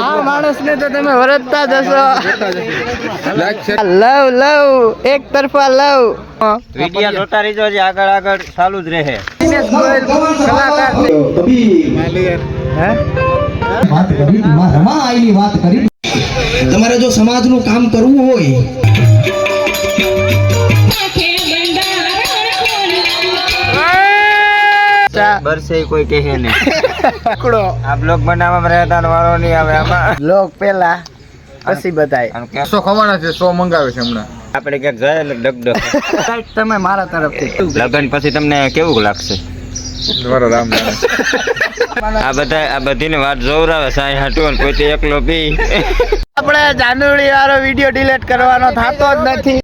આ માણસને તો તમે વરતતા જશો. લવ લવ એક તરફા લવ. વિડિયા જોતા રહીજો જે આગળ આગળ ચાલુ જ રહે. દિનેશ ગોયલ કલાકાર હે? વાત કરી માં રમા આઈની વાત કરી. તમારે જો સમાજનું કામ કરવું હોય ચા બરસે કોઈ કહે નહીં. પકડો આ બ્લોગ બનાવવામાં રહેતા વાળો નહીં આવે આમાં. લોક પેલા પછી બતાય સો ખવાના છે સો મંગાવે છે હમણાં. આપણે ક્યાંક જાય એટલે ડગડગ. તમે મારા તરફથી. લગન પછી તમને કેવું લાગશે? આ બધા આ બધીને વાત જોવરાવે સાઈ હાટું કોઈ એકલો પી આપણે જાનુડી વાળો વીડિયો ડિલીટ કરવાનો થતો જ નથી.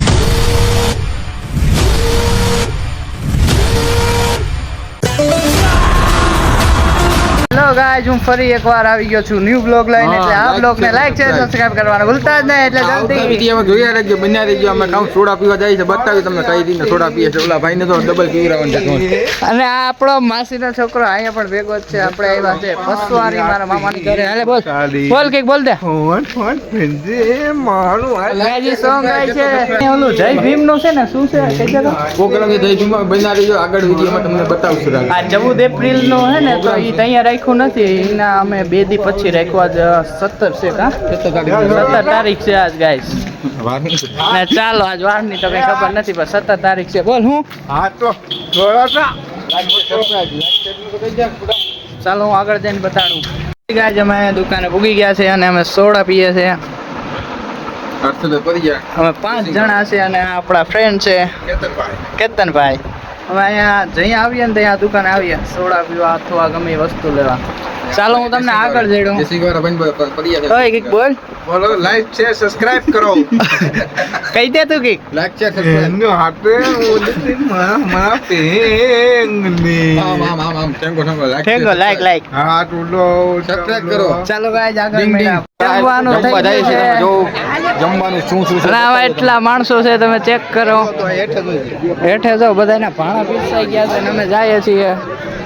ગાઈઝ હું ફરી એકવાર આવી ગયો છું ન્યૂ બ્લોગ લઈને એટલે આ બ્લોગ ને લાઈક શેર સબસ્ક્રાઇબ કરવાનું ભૂલતા જ નહીં એટલે જલ્દી. વિડીયોમાં જોયા રાખજો બન્યા રહેજો અમે કામ સોડા પીવા જાય છે બતાવી તમને કઈ રીતે સોડા પીએ છે ઓલા ભાઈને તો ડબલ પીવડાવવાનું છે અને આ આપણો માસીનો છોકરો અહીંયા પણ ભેગો જ છે આપણે આવ્યા છે પસવારી મારા મામાની ઘરે. હાલે બોલ. બોલ કંઈક બોલ દે. ગાયજી સોંગ ગાય છે. ઓલું જય ભીમનું છે ને શું છે? કઈ જતો પ્રોગ્રામ જે ભીમ બન્યા રહેજો આગળ વિડીયોમાં તમને બતાવશું. આ ચૌદ એપ્રિલ નો હે ને તો ઈ તૈયાર રાખ્યું નથી. એના અમે બે દી પછી રાખવા આજ સત્તર છે કા? સત્તર તારીખ છે આજ ગાઈસ ને ચાલો આજ વારની તો કઈ ખબર નથી પણ સત્તર તારીખ છે. બોલ હું? ચાલો હું આગળ જઈને બતાડું. ગાઈસ અમે દુકાને ભૂગી ગયા છે અને અમે સોડા પીએ છે. ગયા. અમે પાંચ જણા છે અને આપણા ફ્રેન્ડ છે. કેતનભાઈ. અમે અહીંયા જઈ આવીએ ને ત્યાં દુકાને આવીએ. સોડા પીવા અથવા ગમે વસ્તુ લેવા. ચાલો હું તમને આગળ છે. ઓય કંઈક બોલ. બોલો લાઈક છે સબસ્ક્રાઇબ કરો. કહી દે તું કંઈક લાઈક છે સબસ્ક્રાઇબ આમ આમ આમ આમ ટેંગો ટેંગો લાઈક ટેંગો લાઈક લાઈક લાઈક સબસ્ક્રાઇબ કરો. ચાલો ગાઈસ આગળ ડિંગ. જમવાનું થઈ છે ગયું છે. જો જમવાનું શું શું છે આવા એટલા માણસો છે તમે ચેક કરો. હેઠે જાઓ બધાના ભાણા પીસાઈ ગયા છે અને અમે જઈએ છીએ.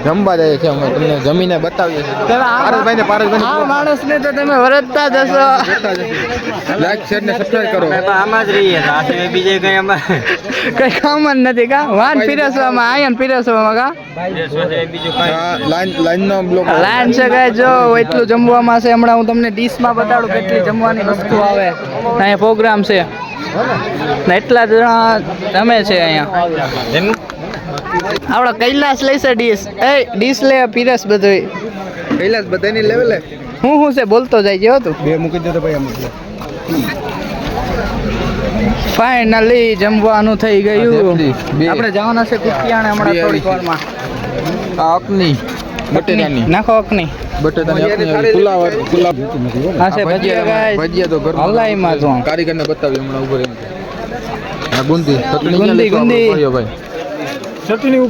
જમવા જાય છે અમે તમને જમીને બતાવીએ છીએ. તમે ને પારસભાઈ આ માણસ ને તો તમે વરતતા જશો લાઈક શેર ને સબસ્ક્રાઇબ કરો. આમાં જ રહીએ સાથે બીજે કઈ અમે કઈ કામ જ નથી કા? વાન પીરસવામાં આયન પીરસવામાં કા? લાઈન લાઈન નો બ્લોક લાઈન છે કે જો એટલું જમવામાં છે હમણાં હું તમને ડીશમાં બતાડું કેટલી જમવાની વસ્તુ આવે. અહીંયા પ્રોગ્રામ છે. ને એટલા જણા જમે છે અહીંયા. આપણો કૈલાસ લઈશે ડીશ. એ ડીશ લે પીરસ બધું કૈલાસ બધાની લેવલે હું હું છે બોલતો જાય જેવો તું. બે મૂકી દેતો ભાઈ અમે ફાઇનલી જમવાનું થઈ ગયું. આપણે જવાના છે કુતિયાણે હમણાં થોડીક વારમાં. આ અકની બટેટાની. નાખો અકની બટેટાની. પુલાવ પુલાવ હા. છે ભજીયા ગાઈસ ભજીયા તો ઘરમાં હલાઈમાં તો. કારીગરને બતાવી હમણાં ઊભો રહીને. આ ગુંદી ચટણી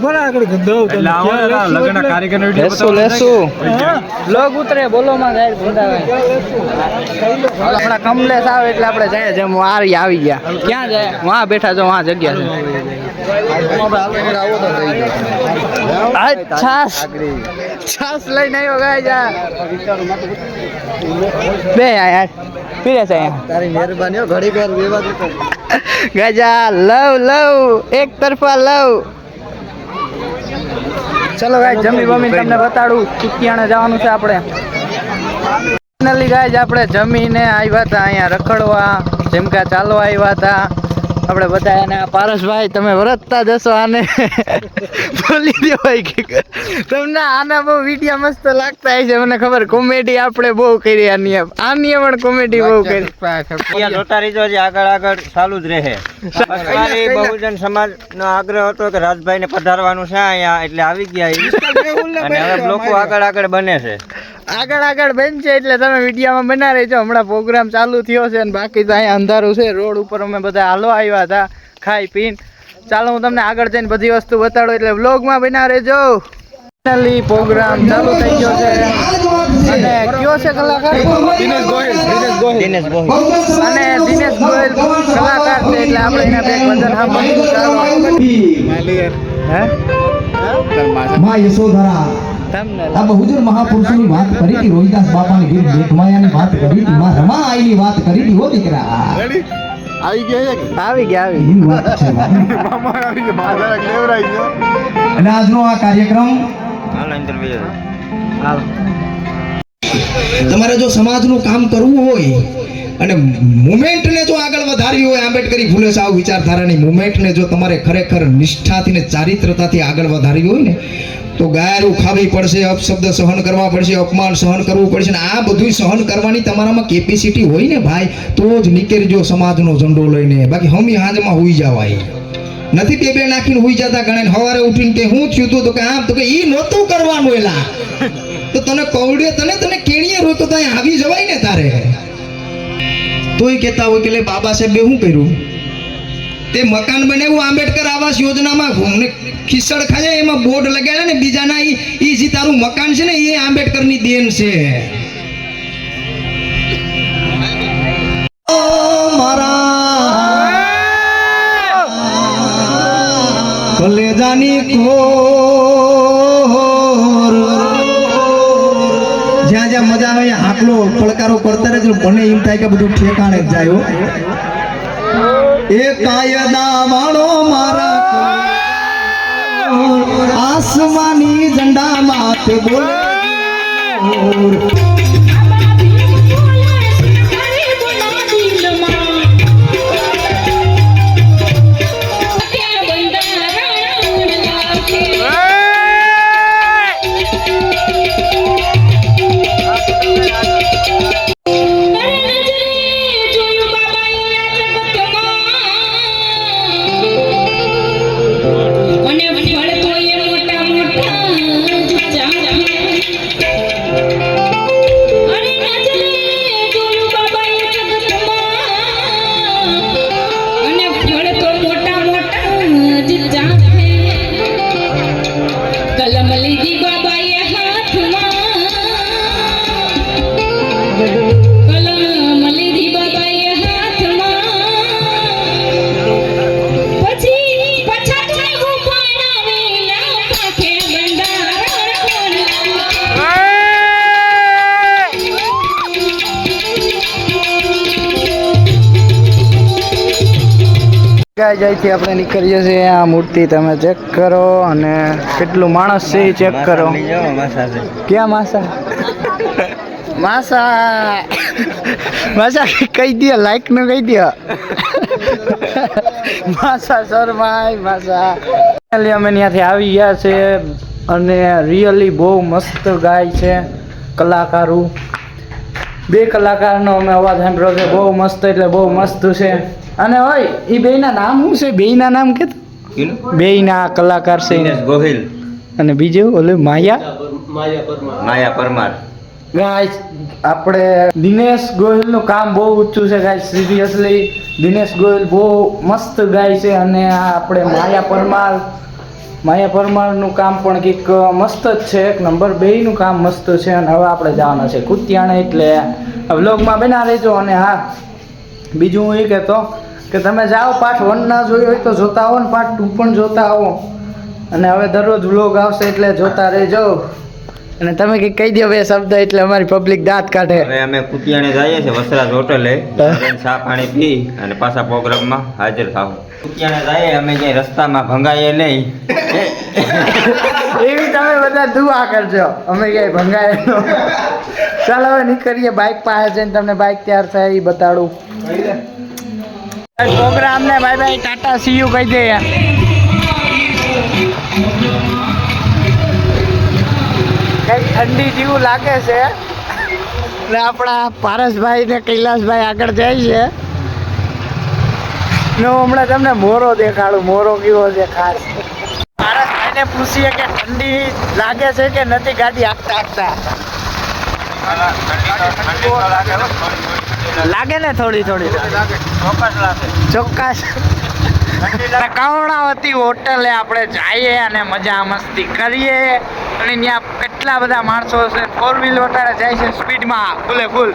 લોગ ઉતરે બોલો માં જાય આપણા કમલેશ આવે એટલે આપણે જાય જેમ વારી આવી ગયા. ક્યાં જાય? વहाँ બેઠા છો જગ્યા છે. છાસ છાસ લઈને આવ્યો ગાય જા. બે યાર પીરે છે તારી મહેરબાની ઘડી વાર વિવાદ ગજા લવ લવ. એક તરફા લવ. ચલો ગાય જમી બમીને તમને બતાડું ચુકિયાણે જવાનું છે આપણે. ફાઇનલી ગાય આપણે જમીને આવ્યા હતા અહીંયા રખડવા, જેમ કે ચાલવા આવ્યા હતા. આપણે બધા એને પારસભાઈ તમે વરતતા જશો આને. બોલી દો ભાઈ કે તમને આના બહુ વીડિયો મસ્ત લાગતા હશે. મને ખબર કોમેડી આપણે બહુ કરી આની આની પણ કોમેડી બહુ કરી. જોતા રહીજો જે આગળ આગળ ચાલુ જ રહે. બહુજન સમાજ નો આગ્રહ હતો કે રાજભાઈ ને પધારવાનું છે અહીંયા એટલે આવી ગયા. અને હવે બ્લોકો આગળ આગળ બને છે. આગળ આગળ બનશે એટલે તમે વિડીયોમાં બના રહેજો. હમણાં પ્રોગ્રામ ચાલુ થયો છે અને બાકી તો અહીંયા અંધારું છે. રોડ ઉપર અમે બધા હાલવા આવ્યા હતા ખાઈ પીને. ચાલો હું તમને આગળ જઈને બધી વસ્તુ બતાડું એટલે વ્લોગમાં બના રહેજો. ફાઇનલી પ્રોગ્રામ ચાલુ થઈ ગયો છે. અને કયો છે કલાકાર? દિનેશ ગોહિલ દિનેશ ગોહિલ. દિનેશ ગોહિલ. અને દિનેશ ગોહિલ કલાકાર છે એટલે આપણે એના બે વજન હા? ચાલો હે? માં યશોધરા. આ બહુજન મહાપુરુષોની વાત કરી હતી. રોહિદાસ બાપાની વીર મેઘમાયાની વાત કરી હતી. માં રમા આઈની વાત કરી હતી. હો દીકરા. આવી ગયા આવી ગયા આવી વાત છે. મામા આવી ગયા. મારા લેવરાઈ ગયો. અને આજનો આ કાર્યક્રમ હાલો અંદર બેસી તમારે જો સમાજનું કામ કરવું હોય અને મુમેન્ટને જો આગળ વધારવી હોય આંબેડકરી ફૂલે સાવ વિચારધારાની મુમેન્ટને જો તમારે ખરેખર નિષ્ઠાથી ને ચારિત્રતાથી આગળ વધારવી હોય ને તો ગાયરું ખાવી પડશે, અપશબ્દ સહન કરવા પડશે, અપમાન સહન કરવું પડશે ને આ બધું સહન કરવાની તમારામાં કેપેસિટી હોય ને ભાઈ, તો જ નીકળજો સમાજનો ઝંડો લઈને. બાકી હમી હાજમાં હોઈ જવાય. નથી બે બે નાખીને હોઈ જતા ગણે સવારે ઉઠીને કે હું થયું તું કે આમ તો કે એ નહોતું કરવાનું એલા. તો તને કવડે તને તને કેણીએ રોક્યો તો આવી જવાય ને તારે. તોય કહેતા હોય કે બાબા સાહેબે શું કર્યું? તે મકાન બનાવ્યું, આંબેડકર આવાસ યોજનામાં ખીસડ ખાય, એમાં બોર્ડ લગાડ્યા ને બીજાના એ જે તારું મકાન છે ને એ આંબેડકરની દેન છે. મારા કલેજાની જ્યાં જ્યાં મજા આવે, હાકલો, પડકારો કરતા રહેજો. મને એમ થાય કે બધું ઠેકાણે જાય એ કાયદા વાળો મારા આસમાની ઝંડા માથે બોલે. ગાય જઈથી આપણે નીકળીએ છીએ? આ મૂર્તિ તમે ચેક કરો અને કેટલું માણસ છે એ ચેક કરો. ક્યાં માસા? માસા! માસા કહી દે લાઈકનું કહી દે માસા શર્માય માસા. અમે ત્યાંથી આવી ગયા છે અને રિયલી બહુ મસ્ત ગાય છે કલાકારો. બે કલાકારનો અમે અવાજ સાંભળ્યો છે. બહુ મસ્ત એટલે બહુ મસ્ત છે. અને હોય એ બેયના નામ શું છે? બેયના નામ કે? બેયના કલાકાર છે દિનેશ ગોહિલ. અને બીજું ઓલે માયા? માયા પરમાર. ગાઈસ આપણે દિનેશ ગોહિલનું કામ બહુ ઊંચું છે ગાઈસ સિરિયસલી દિનેશ ગોહિલ બહુ મસ્ત ગાય છે અને આ આપણે માયા પરમાર. માયા પરમારનું કામ પણ કંઈક મસ્ત જ છે. એક નંબર બેયનું કામ મસ્ત છે અને હવે આપણે જવાના છે કુતિયાણા એટલે વ્લોગમાં બના રહેજો અને હા બીજું હું એ કહેતો કે તમે જાઓ પાઠ વન ના જોયું હોય તો જોતા આવો ને પાઠ ટુ પણ જોતા આવો. અને હવે દરરોજ વ્લોગ આવશે એટલે જોતા રહેજો. અને તમે કંઈક કહી દો બે શબ્દ એટલે અમારી પબ્લિક દાંત કાઢે. હવે અમે કુતિયાણે જઈએ છીએ વસરાજ હોટલે ચા પાણી પી અને પાછા પ્રોગ્રામમાં હાજર થાવ કુતિયાણે જઈએ અમે ક્યાંય રસ્તામાં ભંગાઈએ નહીં. એવી તમે બધા દુઆ કરજો. અમે ક્યાંય ભંગાય ચાલો હવે નીકળીએ. બાઇક પાસે જઈને તમને બાઇક તૈયાર થાય એ બતાડું. પ્રોગ્રામ ને ભાઈ ભાઈ ટાટા સીયુ કહી દે કઈ ઠંડી જેવું લાગે છે. ને આપણા પારસભાઈ ને કૈલાસભાઈ આગળ જાય છે. ને હમણાં તમને મોરો દેખાડું, મોરો કેવો છે ખાસ. પારસભાઈને પૂછીએ કે ઠંડી લાગે છે કે નથી ગાડી આગતા હાંકતા લાગે ને થોડી થોડી? ચોક્કસ કવડાવતી હોટલે આપણે જઈએ અને મજા મસ્તી કરીએ. અને ત્યાં કેટલા બધા માણસો છે ફોર વ્હીલ વટારે જાય છે સ્પીડમાં. ફૂલે ફૂલ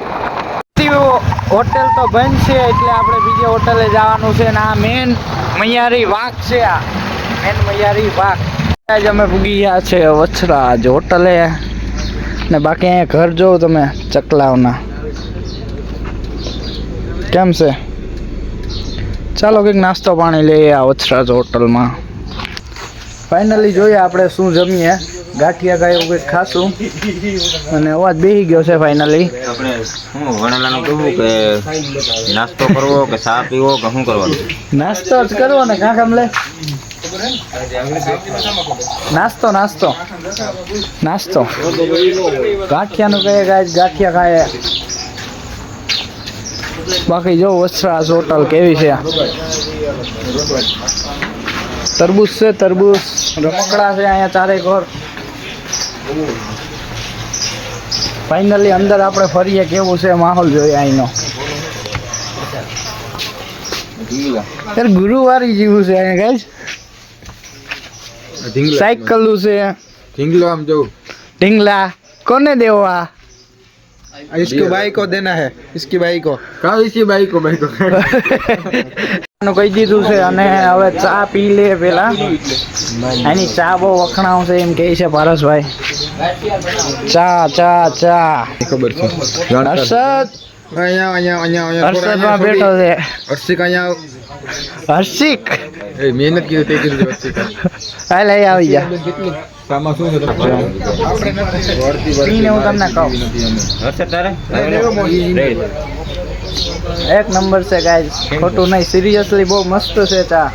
હોટેલ તો બંધ છે એટલે આપણે બીજી હોટલે જવાનું છે. ને આ મેન મૈયારી વાઘ છે આ. મેન મૈયારી વાઘ. આજ અમે પૂગી ગયા છે વછરાજ હોટલે. ને બાકી અહીંયા ઘર જોવો તમે ચકલાવના કેમ છે? ચાલો કંઈક નાસ્તો પાણી લઈએ આ વછરાજ હોટલમાં. ફાઇનલી જોઈએ આપણે શું જમીએ. ગાંઠિયા કાંઈ એવું કંઈક ખાશું. અને અવાજ બેસી ગયો છે ફાઇનલી આપણે શું વણેલાનું કહેવું કે નાસ્તો કરવો કે ચા પીવો કે શું કરવાનું? નાસ્તો જ કરવો ને કાં આમ લે? નાસ્તો નાસ્તો. નાસ્તો. ગાંઠિયાનું કહે ગાય ગાંઠિયા ખાય બાકી જો વસ્ત્રાસ હોટલ કેવી છે? તરબૂચ છે તરબૂચ. રમકડા છે અહીંયા ચારેક ઓર ફાઇનલી અંદર આપણે ફરીએ કેવું છે માહોલ જોઈએ અહીંનો. યાર ગુરુવારી જેવું છે અહીંયા ગાઈસ સાયકલું છે. ઢીંગલો આમ જવું. ઢીંગલા. કોને દેવા इसको भाई को देना है इसकी भाई को कहा इसकी भाई को भाई को નું કહી દીધું છે અને હવે ચા પી લે પેલા એની ચા બહુ વખણાવ છે એમ કહે છે પારસભાઈ ચા ચા ચા ખબર છે હર્ષદ અહીંયા અહીંયા અહીંયા હર્ષદમાં બેઠો છે હર્ષિક અહીંયા હર્ષિક એ મહેનત કીધું તે કીધું હર્ષિક હાલ અહીં આવી જા આમાં શું છે? પીને હું તમને કહું. હશે તારે? એક નંબર છે ગાઈઝ ખોટું નહીં. સિરિયસલી બહુ મસ્ત છે ચા.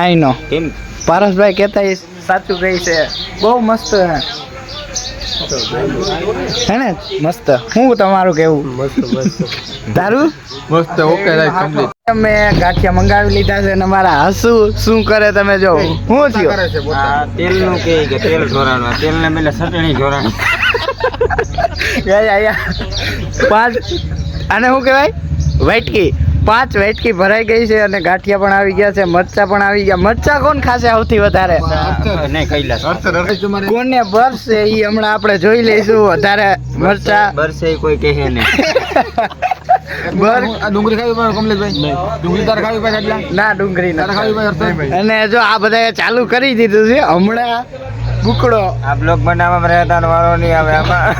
આઈ નો કેમ? પારસભાઈ કહેતા એ સાચું કહે છે. બહુ મસ્ત હે હે ને મસ્ત. હું તમારું કેવું તારું? મસ્ત ઓકે રાઈટ કમ્પ્લીટ તમે ગાંઠિયા મંગાવી લીધા છે અને મારા હસુ શું કરે તમે જો? હું થયો? તેલનું કે કે તેલ ઢોરાણું. તેલ ને મેલે ચટણી ઢોરાણું. પાંચ આને શું કહેવાય? વેટકી. પાંચ વેટકી ભરાઈ ગઈ છે અને ગાંઠિયા પણ આવી ગયા છે મરચા પણ આવી ગયા. મરચા કોણ ખાશે સૌથી વધારે? કોને બરશે એ હમણાં આપણે જોઈ લઈશું. વધારે મરચા બરસે કોઈ કહે નહીં. બર ડુંગળી ખાવી પડે કમલેશભાઈ? ડુંગળી તારે ખાવી પડે એટલા? ના ડુંગળી ના ખાવી પડે અને જો આ બધાએ ચાલુ કરી દીધું છે હમણાં કુકડો આ બ્લોગ બનાવવામાં રહેતા વારો નહીં આવે આમાં.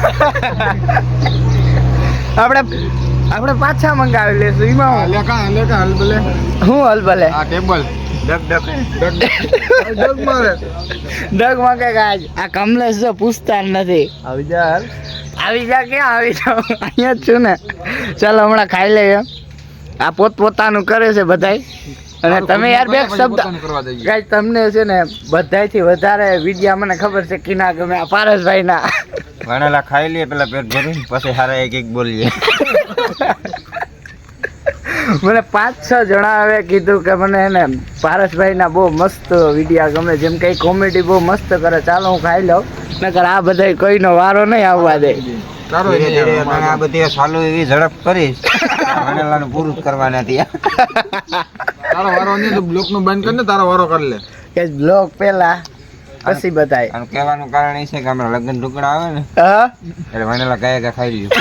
આપણે આપણે પાછા મંગાવી લેશું એમાં હું. લે કા લે કા હાલ ભલે. હું હલભલે આ ટેબલ. ડગ ડગ. ડગ. મારે. ડગ માંગે આજ. આ કમલેશ જો પૂછતા નથી. આવી જા આવી જા ક્યાં? આવી જાવ અહીંયા જ છું ને. ચાલો હમણાં ખાઈ લઈએ. આ પોત પોતાનું કરે છે બધાય. અને તમે યાર બે શબ્દ ગાય તમને છે ને બધાયથી વધારે વિડિયા મને ખબર છે કિના ગમે આ પારસભાઈ ના ભણેલા ખાઈ લઈએ પેલા પેટ ભરીને પછી હારા એક એક બોલીએ. મને પાંચ છ જણા હવે કીધું કે મને એને પારસભાઈ ના બહુ મસ્ત વિડિયા ગમે જેમ કે કોમેડી બહુ મસ્ત કરે. ચાલો હું ખાઈ લઉં. નકર આ બધા કોઈનો વારો નહીં આવવા દે. તારો આ બધી સાલું એવી ઝડપ કરીશ વણેલાનું પૂરું જ નથી હતી તારો વારો નહીં તો બ્લોકનું બંધ કર ને તારો વારો કરી લે. કે બ્લોક પેલા પછી બતાય અને કહેવાનું કારણ એ છે કે અમારા લગ્ન ટુકડા આવે ને એટલે વણેલા કયા કયા ખાઈ લીધું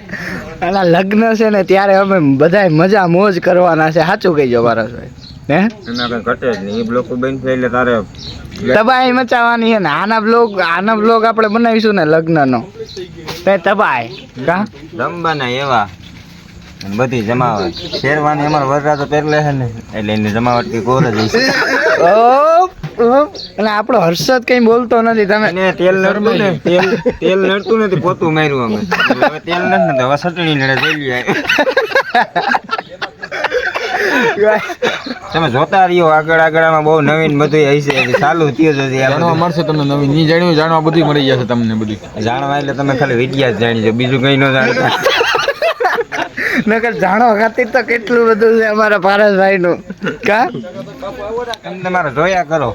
અને લગ્ન છે ને ત્યારે અમે બધાય મજા મોજ કરવાના છે. સાચું કહીજો પારસભાઈ હે? એના કઈ ઘટે જ નહીં. એ બ્લોક બંધ થાય એટલે તારે તબાઈ મચાવવાની છે ને. આના બ્લોગ આના બ્લોગ આપણે બનાવીશું ને લગ્નનો. તે તબાઈ કા? જમવાના એવા. બધી જમાવટ. શેરવાની અમારે વરરાજો પહેરલે છે ને. એટલે એની જમાવટ કઈ કોર જ. અને આપણો હર્ષદ કઈ બોલતો નથી તમે તેલ નડતું ને તેલ તેલ નડતું નથી પોતું માર્યું અમે. હવે તેલ નથી હવે સટણી નડે થઈ તમે જોતા રહ્યો આગળ આગળ આમાં બહુ નવીન બધું હશે ચાલુ થયું જ હજી જાણવા મળશે તમને નવી ની જાણ્યું જાણવા બધું મળી જશે તમને બધું. જાણવા એટલે તમે ખાલી વિદ્યા જ જાણી બીજું કઈ ન જાણતા નકર જાણો ખાતી તો કેટલું બધું છે અમારા પારસભાઈ નું કા? તમને તમારે જોયા કરો.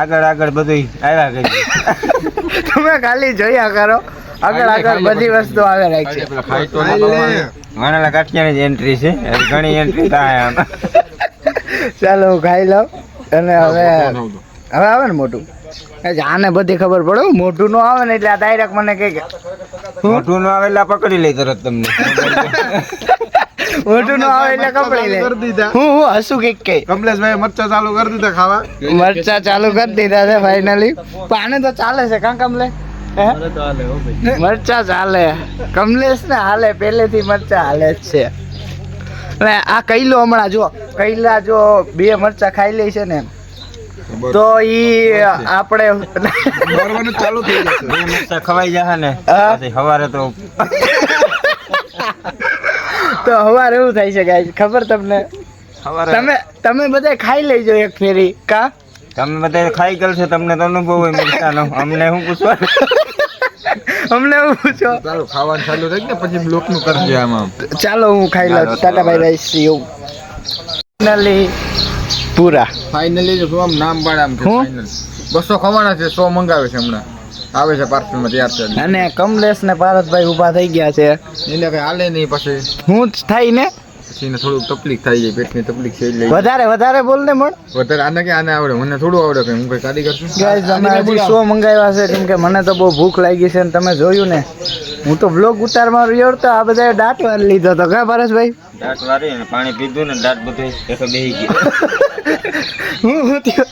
આગળ આગળ બધું આવ્યા કરી. તમે ખાલી જોયા કરો. આગળ આગળ બધી વસ્તુ આવે રાખી. વણેલા કાઠિયાની જ એન્ટ્રી છે. ઘણી એન્ટ્રી થાય આમાં. ચાલો હું ખાઈ લઉં. અને હવે હવે આવે ને મોટું? આને બધી ખબર પડે મોઢું મોટું નો આવે ને એટલે આ ડાયરેક્ટ મને કે મોઢું નો આવે એટલે પકડી લઈ તરત તમને. મોઢું નો આવે એટલે કપડી લે. કરી દીધા. હું હું હસું કંઈક કે. કમલેશભાઈ મરચા ચાલુ કરી દીધા ખાવા. મરચા ચાલુ કરી દીધા છે ફાઇનલી પાને તો ચાલે છે કાં કમલે? હે? મરચા ચાલે. કમલેશ ને હાલે પહેલેથી મરચા હાલે જ છે. અને આ કૈલો હમણાં જો કૈલા જો બે મરચા ખાઈ લે છે ને તો ઈ આપણે મરવાનું ચાલુ થઈ જશે. ખવાઈ જશે ને સવારે તો તો સવારે એવું થાય છે ગાઈસ ખબર તમને? તમે તમે બધા ખાઈ લેજો એક ફેરી કા? તમે બધા ખાઈ ગયેલ છે તમને તો અનુભવ હોય મિરચાનો. અમને હું પૂછવા અમને હું પૂછો? ચાલો ખાવાનું ચાલુ થઈ ને પછી બ્લોકનું કરજે આમાં ચાલો હું ખાઈ લઉં. ટાટા ભાઈ રાઈસ સી યુ ફાઇનલી પૂરા. ફાઇનલી જો આમ નામ પાડે આમ ફાઇનલ બસો ખવાના છે સો મંગાવે છે હમણાં. આવે છે પાર્સલમાં તૈયાર છે અને કમલેશ ને પારસભાઈ ઊભા થઈ ગયા છે. એને કઈ હાલે નહીં પછી. હું જ થાય ને? પછી એને થોડુંક તકલીફ થઈ જાય પેટની તકલીફ છે એટલે વધારે વધારે બોલ ને પણ વધારે આને કે આને આવડે મને થોડું આવડે કે હું કઈ કારીગર છું? ગાઈસ અમે હજી શો મંગાવ્યા છે કેમ કે મને તો બહુ ભૂખ લાગી છે અને તમે જોયું ને. હું તો બ્લોગ ઉતારમાં રહ્યો તો આ બધા દાંત વાર લીધો તો કા પરેશભાઈ દાંત વારી અને પાણી પીધું ને દાંત બધું એક બેહી ગયું. હું હું થયો?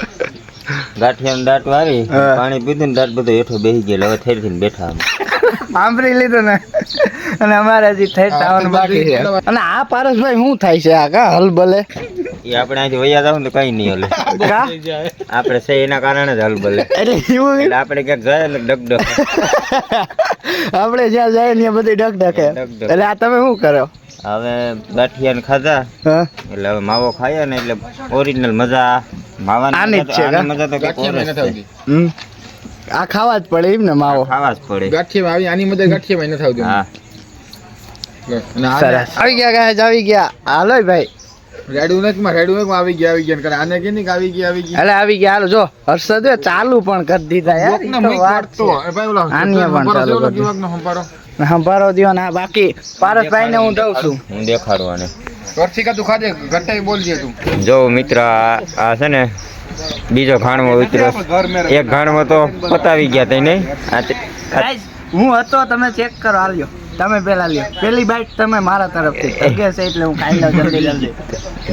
ગાંઠિયાનું દાંત વારી પાણી પીધું ને દાંત બધું હેઠો બેહી ગયેલો હવે થઈ થઈને બેઠા અમે. સાંભળી લીધું ને. અને અમારે હજી થઈ આવવાનું બાકી છે. અને આ પારસભાઈ શું થાય છે? આ કા હલબલે એ આપણે અહીંથી વૈયા જાવ ને કઈ નહીં હલે. આપણે છે એના કારણે જ હલ ભલે. એટલે એવું એટલે આપણે ક્યાંક જાય ને ડગ ડગ. આપણે જ્યાં જાય ને બધી ડક ડકે. એટલે આ તમે શું કરો? હવે ગાંઠિયાને ખાધા. એટલે હવે માવો ખાઈએ ને એટલે ઓરિજિનલ મજા માવાની આની જ મજા છે તો- કા? મજા તો કંઈક ઓર જ ગાંઠિયામાં નથી છે. આવતી. હમ. આ ખાવા જ પડે એમ ને માવો. ખાવા જ પડે. ગાંઠિયા આવી આની મજા ગાંઠિયા માં નથી આવતી. હા. આવી ગયા ગાય આવી ગયા. હાલો ભાઈ. રેડું નથી માં રેડું નથી આવી ગયા આવી ગયા. કરે આને કે નહીં આવી ગયા આવી ગયા? એટલે આવી ગયા હાલો જો હર્ષદ ચાલુ પણ કરી દીધા યાર મૂક ભાઈ ઓલા પણ ચાલુ કરી દ્યો ને બાકી. પારસભાઈ ને હું દઉં છું. હું દેખાડવાને. વર્ષિકા તું ખાજે ઘટાઈ બોલજે તું. જો મિત્ર આ છે ને બીજો ઘાણવો ઉતર્યો. એક ઘાણવો તો પતાવી ગયા તઈ નહીં? હું હતો તમે ચેક કરો હાલ્યો. તમે પેલા લ્યો. પેલી બાઈટ તમે મારા તરફથી. ઠગે છે એટલે હું ખાઈ લઉં જલ્દી જલ્દી.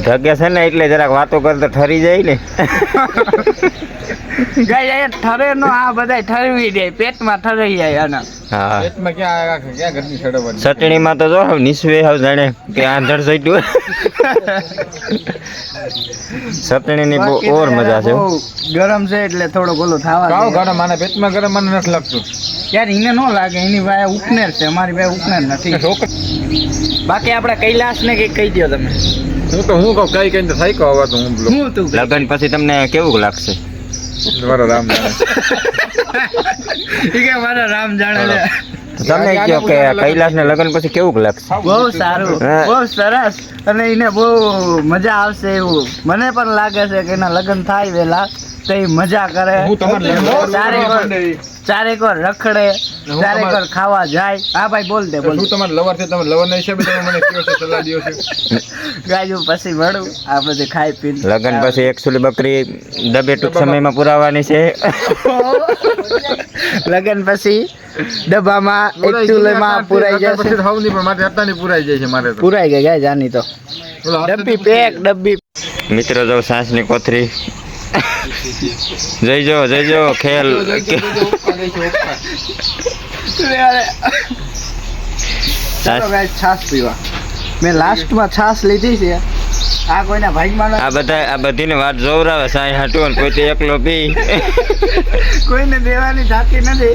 જગ્યા છે ને એટલે જરાક વાતો કરતા ઠરી જાય ને. એ ઠરે નો આ બધાય ઠરવી દે પેટમાં ઠરાઈ જાય આના. હા. પેટમાં ક્યાં રાખે? ક્યાં ઘરની સડવવાની? ચટણીમાં તો જો નિસ્વે હાવ જાણે કે આંધળ સઈટું ચટણીની બહુ ઓર મજા છે ગરમ છે એટલે થોડો ગોલો થવા કાવ. ગરમ આને પેટમાં ગરમ મને નથી લાગતું. યાર એને નો લાગે એની ભાઈ ઉપનેર છે અમારી ભાઈ ઉપનેર નથી. બાકી આપણે કૈલાસ ને કઈ કહી દો તમે. હું તો હું કહું કઈ કઈ થાય કહો હવે તો હું લગન પછી તમને કેવું લાગશે? મારો રામ જાણે. કે મારા રામ જાણે તમે કહો કે કૈલાસ ને લગન પછી કેવું લાગશે? બહુ સારું. બહુ સરસ. અને એને બહુ મજા આવશે એવું. મને પણ લાગે છે કે એના લગ્ન થાય વેલા. તો મજા કરે. હું ચારેક વાર રખડે ચારેક વાર ખાવા જાય. હા ભાઈ બોલ દે બોલ તમારે લવર છે તમે લવર ના હિસાબે તમે મને કયો છે સલાહ દો છે. ગાજુ પછી મળું. આ બધું ખાઈ પી લગન પછી એકસુલી બકરી ડબે ટૂંક સમયમાં પુરાવાની છે. લગન પછી ડબ્બામાં એક બોલાય ચૂલામાં પુરાઈ પછી જશે. તો હાવ નહીં પણ મારે અત્યારની પુરાઈ જાય છે મારે તો. પુરાઈ ગઈ ગાય જાની તો. ડબ્બી પેક ડબ્બી. મિત્રો જો સાસની કોથરી જઈજો જઈજો ખેલ. છાસ. પીવા. મેં લાસ્ટમાં છાસ લીધી છે. આ કોઈના ભાગમાં આ બધા આ બધીને વાત જોવરાવે સાંઈ હાટું અને કોઈ તો એકલો પી. કોઈને દેવાની જાતી નથી.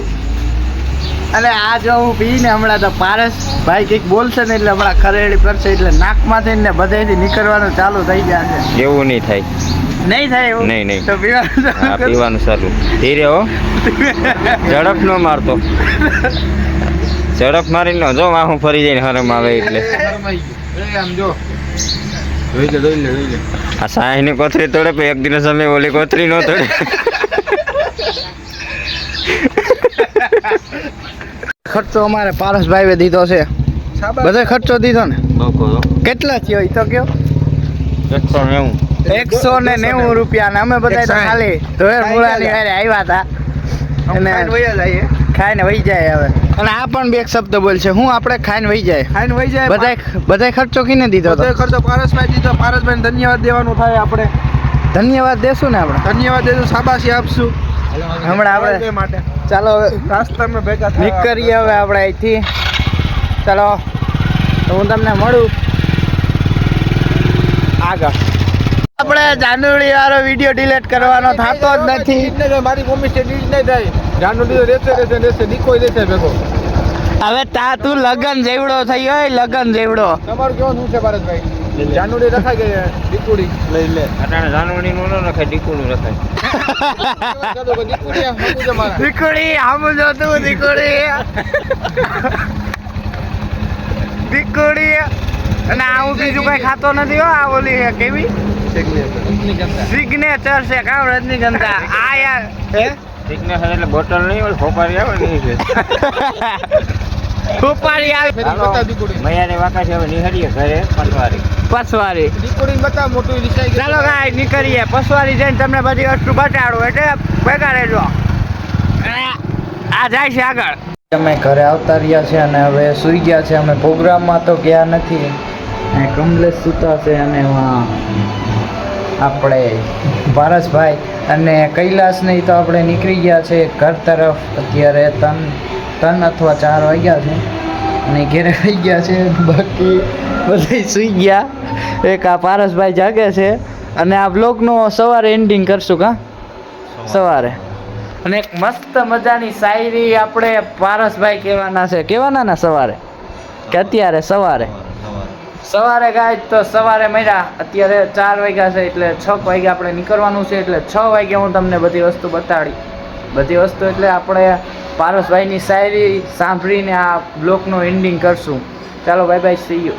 અને આ જો હું પીને હમણાં તો પારસ ભાઈ કંઈક બોલશે ને એટલે હમણાં ખરેડી કરશે એટલે નાકમાંથી ને બધેથી નીકળવાનું ચાલુ થઈ જાય એવું નહીં થાય. નહીં થાય એવું? નહીં, નહીં. તો પીવાનું હા પીવાનું સારું ધીરે હો. ઝડપ ન મારતો. ઝડપ મારીને જો વાહું ફરી જઈને હરમ આવે એટલે. આ ગયો. એ આમ જો જોઈ લે જોઈ લે જોઈ લે આ સાહીની કોથરી તોડે પણ એક દિવસ અમે ઓલી કોથરી નો તોડે. ખર્ચો અમારે પારસભાઈ દીધો છે. બધો ખર્ચો દીધો ને? બકો કેટલા થયો એ તો કયો? એકસો નેવું. એકસો ને નેવું રૂપિયા ને અમે બધા. ખાલી ધોર મૂળાની હારે આવ્યા હતા. અને ખાઈને વહી જાય હવે. અને આ પણ બે શબ્દ બોલશે. હું આપણે ખાઈને વહી જાય? ખાઈને વહી જાય બધાય બધાય ખર્ચો કીને દીધો બધો હતો ખર્ચો પારસભાઈ દીધો. પારસભાઈ ધન્યવાદ દેવાનું થાય આપણે. ધન્યવાદ દેશું ને આપણે? ધન્યવાદ દેશું શાબાશી આપશું. હમણાં આપણે માટે ચાલો હવે રાસ્તામાં ભેગા. નીકળીએ હવે આપણે અહીંથી. ચાલો હું તમને મળું. આગળ. આપણે જાનુડી વાળો વીડિયો ડિલીટ કરવાનો થતો જ નથી. થાય, મારી મમ્મી છે ડિલીટ નહીં થાય જાનુડી રહેશે રહેશે રહેશે દીકો રહેશે ભેગો. હવે તા તું લગન જેવડો થઈ હોય લગન જેવડો. તમારું કેવું શું છે ભારતભાઈ? જાનુડી લઈ લે. અટાણે ન રખાય રખાય. આમ જો તું દીકડી. દીકડી. અને આવું બીજું કઈ ખાતો નથી હો આ ઓલી કેવી? સિગ્નેચર છે કામ રજનીગંધા આ યાર હે? સિગ્નેચર એટલે બોટલ નહીં હોય ખોપારી આવે ને છે. ઉપાડી આવી. હાલો, બતાવ દીકુડી. મૈયાની વાંકા છે હવે નિહાળીએ ઘરે પટવારી પસવારી બતાવ મોટું રિસાઈ ચાલો ગાય નીકળીએ. પસવારી જઈને તમને બધી વસ્તુ બતાડું. એટલે ભેગા રહેજો. આ જાય છે આગળ. અમે ઘરે આવતા રહ્યા છે અને હવે સુઈ ગયા છે. અમે પ્રોગ્રામમાં તો ગયા નથી. કમલેશ સુતા છે અને આપણે પારસભાઈ અને કૈલાસ નહીં તો આપણે નીકળી ગયા છે ઘર તરફ. અત્યારે ત્રણ ત્રણ અથવા ચાર વાગ્યા છે. અને ઘેરે થઈ ગયા છે. બાકી બધા સૂઈ ગયા. એક આ પારસભાઈ જાગે છે. અને આ બ્લોગનો સવારે એન્ડિંગ કરશું કા? સવારે. અને એક મસ્ત મજાની શાયરી આપણે પારસભાઈ કહેવાના છે. કહેવાના ના સવારે? કે અત્યારે સવારે? સવારે ગાય તો સવારે મળ્યા. અત્યારે ચાર વાગ્યા છે એટલે છ વાગે આપણે નીકળવાનું છે એટલે છ વાગે હું તમને બધી વસ્તુ બતાડી. બધી વસ્તુ એટલે આપણે પારસભાઈની શાયરી સાંભળીને આ બ્લોકનું એન્ડિંગ કરશું. ચાલો બાય બાય સી યુ